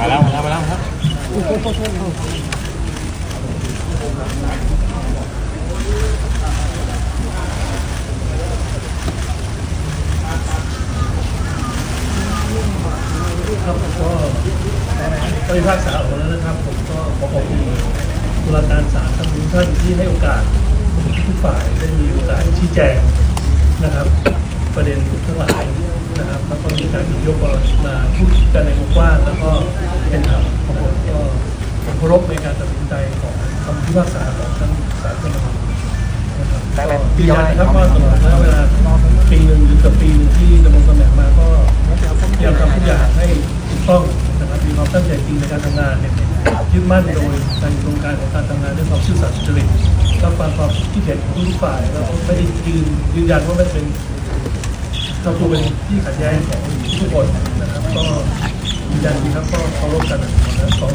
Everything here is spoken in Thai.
มาแล้วมาแล้วมาแล้วครับครับก็ก็พิพากษาออกมาแล้วนะครับ ผมก็ขอขอบคุณตุลาการศาลท่านทุกท่านที่ให้โอกาสทุกฝ่ายได้มีโอกาสชี้แจงนะครับ ประเด็นทั้งหลาย นะครับแล้วก็มีการหยิบยกมาพูดกันในวงกว้างแล้วก็เป็นธรรมของผมก็ผมเคารพในการตัดสินใจของคำพิพากษาของท่านศาลรัฐธรรมนูญนะครับก็ยืนนะครับว่าตลอดระยะเวลาปีหนึ่งหรือเกือบปีหนึ่งที่ดำรงตำแหน่งมาก็พยายามทำทุกอย่างให้ถูกต้องนะครับมีความตั้งใจจริงในการทำงานเนี่ยยึดมั่นโดยการโครงการของการทำงานด้วยความซื่อสัตย์สุจริตรับฟังความคิดเห็นของทุกฝ่ายแล้วก็ไม่ได้ยืนยืนยันว่าไม่เป็น เราเป็นที่ขัดแย้งของทุกคนนะครับก็ยืนยันดีครับก็เคารพกันสอง